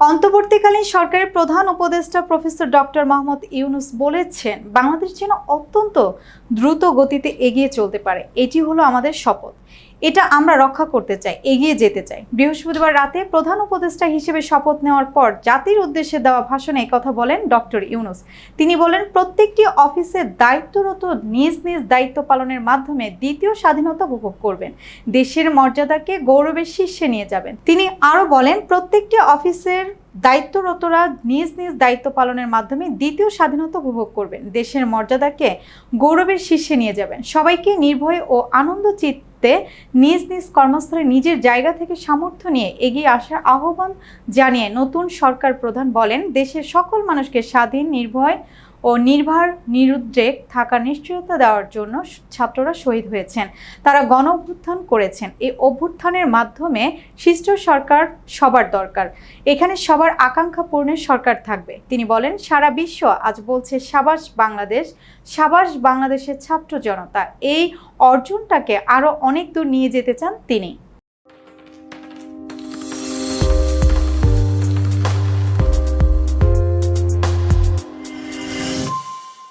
অন্তর্বর্তীকালীন সরকারের প্রধান উপদেষ্টা প্রফেসর ডক্টর মাহমুদ ইউনুস বলেছেন, বাংলাদেশ যেন অত্যন্ত দ্রুত গতিতে এগিয়ে চলতে পারে। এটি হলো আমাদের শপথ। এটা আমরা রক্ষা করতে চাই, এগিয়ে যেতে চাই। বৃহস্পতিবার রাতে প্রধান উপদেষ্টা হিসেবে শপথ নেওয়ার পর জাতির উদ্দেশ্যে দেওয়া ভাষণে কথা বলেন ডক্টর ইউনুস। তিনি বলেন, প্রত্যেকটি অফিসে দায়িত্বরত নিজ নিজ দায়িত্ব পালনের মাধ্যমে দ্বিতীয় স্বাধীনতা উপভোগ করবেন। দেশের মর্যাদাকে গৌরবের শীর্ষে নিয়ে যাবেন। তিনি আরও বলেন, প্রত্যেকটি অফিসের দায়িত্বরতরা নিজ নিজ দায়িত্ব পালনের মাধ্যমে দ্বিতীয় স্বাধীনতা উপভোগ করবেন। দেশের মর্যাদাকে গৌরবের শীর্ষে নিয়ে যাবেন। সবাইকে নির্ভয় ও আনন্দ চিত্তে নিজ নিজ কর্মস্থলে নিজের জায়গা থেকে সামর্থ্য নিয়ে এগিয়ে আসার আহ্বান জানিয়ে নতুন সরকার প্রধান বলেন, দেশের সকল মানুষকে স্বাধীন, নির্ভয় ও নির্ভার নিরুদ্রেক থাকার নিশ্চয়তা দেওয়ার জন্য ছাত্ররা শহীদ হয়েছেন। তারা গণ অভ্যুত্থান করেছেন। এই অভ্যুত্থানের মাধ্যমে শিষ্ট সরকার সবার দরকার। এখানে সবার আকাঙ্ক্ষা পূরণের সরকার থাকবে। তিনি বলেন, সারা বিশ্ব আজ বলছে, সাবাস বাংলাদেশ, সাবাস বাংলাদেশের ছাত্র জনতা। এই অর্জনটাকে আরও অনেক দূর নিয়ে যেতে চান তিনি।